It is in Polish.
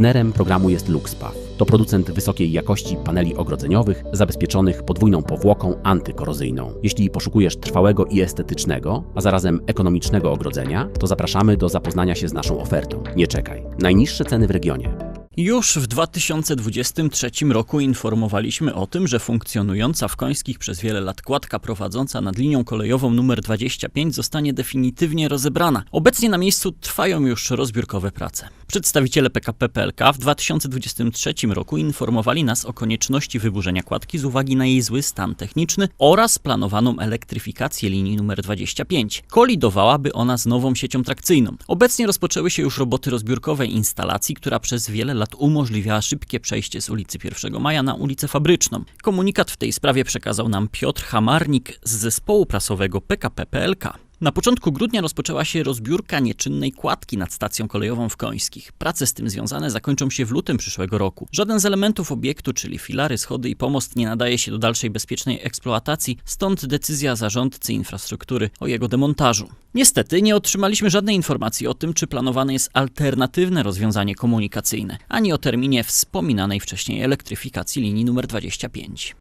Partnerem programu jest LuxPath. To producent wysokiej jakości paneli ogrodzeniowych zabezpieczonych podwójną powłoką antykorozyjną. Jeśli poszukujesz trwałego i estetycznego, a zarazem ekonomicznego ogrodzenia, to zapraszamy do zapoznania się z naszą ofertą. Nie czekaj. Najniższe ceny w regionie. Już w 2023 roku informowaliśmy o tym, że funkcjonująca w Końskich przez wiele lat kładka prowadząca nad linią kolejową numer 25 zostanie definitywnie rozebrana. Obecnie na miejscu trwają już rozbiórkowe prace. Przedstawiciele PKP PLK w 2023 roku informowali nas o konieczności wyburzenia kładki z uwagi na jej zły stan techniczny oraz planowaną elektryfikację linii numer 25. Kolidowałaby ona z nową siecią trakcyjną. Obecnie rozpoczęły się już roboty rozbiórkowe instalacji, która przez wiele lat umożliwiała szybkie przejście z ulicy 1 Maja na ulicę Fabryczną. Komunikat w tej sprawie przekazał nam Piotr Hamarnik z zespołu prasowego PKP PLK. Na początku grudnia rozpoczęła się rozbiórka nieczynnej kładki nad stacją kolejową w Końskich. Prace z tym związane zakończą się w lutym przyszłego roku. Żaden z elementów obiektu, czyli filary, schody i pomost nie nadaje się do dalszej bezpiecznej eksploatacji, stąd decyzja zarządcy infrastruktury o jego demontażu. Niestety nie otrzymaliśmy żadnej informacji o tym, czy planowane jest alternatywne rozwiązanie komunikacyjne, ani o terminie wspominanej wcześniej elektryfikacji linii numer 25.